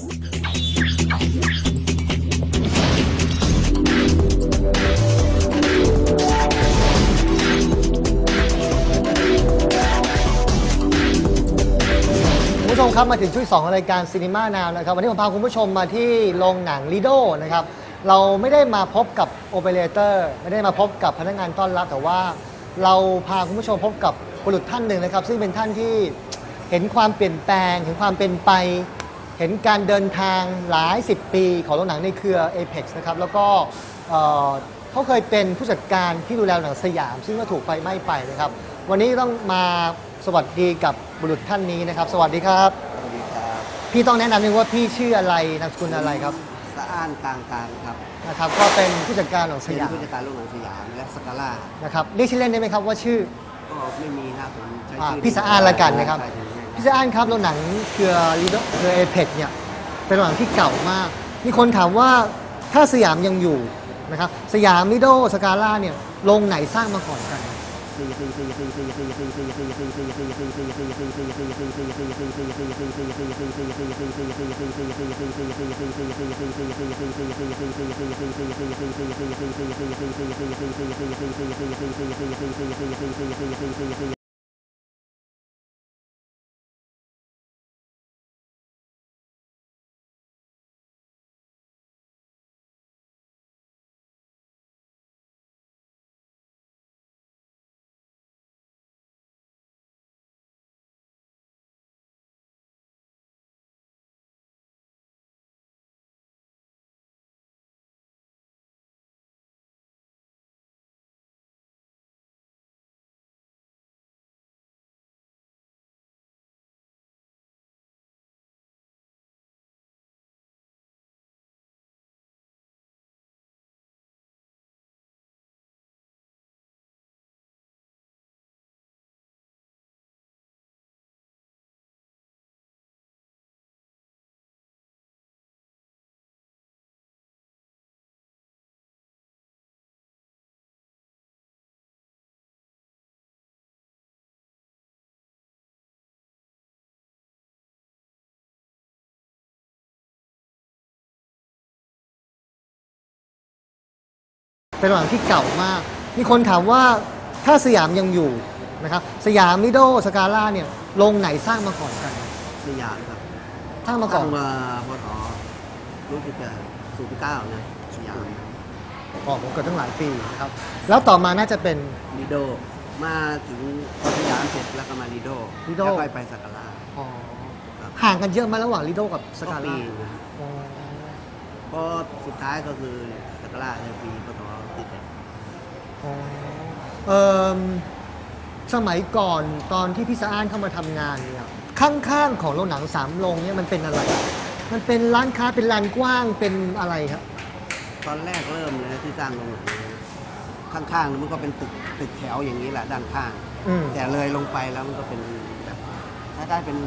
คุณผู้ชมครับมาถึงช่วงสองของรายการซีนีมาแนวนะครับวันนี้ผมพาคุณผู้ชมมาที่โรงหนังลีโดนะครับเราไม่ได้มาพบกับโอเปอเรเตอร์ไม่ได้มาพบกับพนักงานต้อนรับ แต่ว่าเราพาคุณผู้ชมพบกับบุรุษท่านหนึ่งนะครับ ซึ่งเป็นท่านที่เห็นความเปลี่ยนแปลงเห็นความเป็นไป เห็นการเดินทางหลาย 10 ปีของโรงหนังในเครือ Apex นะครับแล้วก็เอ่อเขาเคยเป็นผู้จัดการที่ดูแลหนังสยาม ซึ่งก็ถูกไฟไหม้ไปนะครับ วันนี้ต้องมาสวัสดีกับบุรุษท่านนี้นะครับ สวัสดีครับ สวัสดีครับพี่ต้องแนะนำนึงว่าพี่ชื่ออะไรนามสกุลอะไรครับสะอ้านกลางกลางครับนะครับก็เป็นผู้จัดการของสเป็นยามผู้จัดการโรงหนังสยามและสกาล่านะครับเรียกชื่อเล่นได้ไหมครับว่าชื่อ ก็ไม่มีนะผมใช้อ่าชื่อพี่สะอ้านละกันนะครับ ใช่ถึงง่าย พี่สะอ้านครับโรงหนังเครือลีดเครือเอเพเนี่ยเป็นหนังที่เก่ามาก มีคนถามว่าถ้าสยามยังอยู่นะครับสยามลิโดสกาล่าเนี่ยโรงไหนสร้างมาก่อนกัน เป็นโรงหนังที่เก่ามาก มีคนถามว่าถ้าสยามยังอยู่นะครับ สยามลิโดสกาล่าเนี่ยโรงไหนสร้างมาก่อนกัน สยามครับสร้างมาก่อนตั้งมาพศรู้สึกจะศูนย์เก้านะสยามอ๋อผมเกิดตั้งหลายปีนะครับ แล้วต่อมาน่าจะเป็นลีโดมาถึงพอสยามเสร็จแล้วก็มาลีโดลีโดแล้วก็ไปสกาล่าอ๋อครับห่างกันเยอะไหมระหว่างลิโดกับสก็กาปีล่า นะอ๋อพอสุดท้ายก็คือสกาล่าในปีพศติดเลยอ๋อเอิ่มสมัยก่อนตอนที่พี่สะอ้านเข้ามาทำงานเนี่ยข้างๆของโรงหนังสามโรงเนี่ยมันเป็นอะไร มันเป็นร้านค้าเป็นลานกว้างเป็นอะไรครับ ตอนแรกเริ่มเลยนะที่สร้างโรงหนังเนี่ยข้างๆมันก็เป็นตึกตึกแถวอย่างนี้แหละด้านข้าง อืม แต่เลยลงไปแล้วมันก็เป็นแบบคล้ายๆเป็น